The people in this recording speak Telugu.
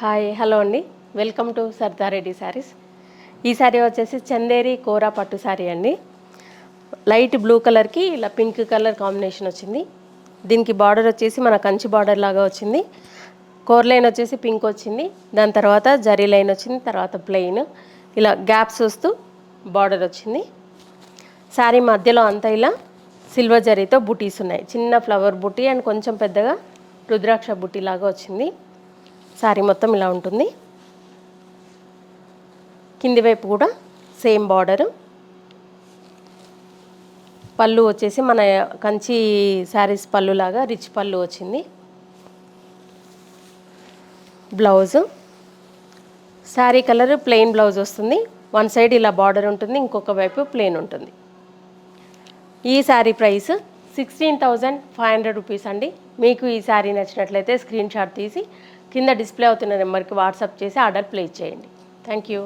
హాయ్ హలో అండి. Welcome to Sardareddy saris. ఈ శారీ వచ్చేసి చందేరి కోరా పట్టు శారీ అండి. లైట్ బ్లూ కలర్కి ఇలా పింక్ కలర్ కాంబినేషన్ వచ్చింది. దీనికి బార్డర్ వచ్చేసి మన కంచి బార్డర్ లాగా వచ్చింది. కోర్ లైన్ వచ్చేసి పింక్ వచ్చింది. దాని తర్వాత జరీ లైన్ వచ్చింది తర్వాత ప్లెయిన్. ఇలా గ్యాప్స్ వస్తూ బార్డర్ వచ్చింది. శారీ మధ్యలో అంతా ఇలా సిల్వర్ జరీతో బుటీస్ ఉన్నాయి. చిన్న ఫ్లవర్ బుటీ అండ్ కొంచెం పెద్దగా రుద్రాక్ష బుటీ లాగా వచ్చింది. శారీ మొత్తం ఇలా ఉంటుంది. కింది వైపు కూడా సేమ్ బార్డరు. పళ్ళు వచ్చేసి మన కంచి శారీస్ పళ్ళు లాగా రిచ్ పళ్ళు వచ్చింది. Blouse. Sari colour plain blouse వస్తుంది. వన్ సైడ్ ఇలా బార్డర్ ఉంటుంది ఇంకొక వైపు ప్లెయిన్ ఉంటుంది. ఈ sari price sixteen thousand five hundred rupees అండి. మీకు ఈ శారీ నచ్చినట్లయితే స్క్రీన్ షాట్ తీసి కింద డిస్ప్లే అవుతున్న నెంబర్కి వాట్సాప్ చేసి ఆర్డర్ ప్లేస్ చేయండి. Thank you.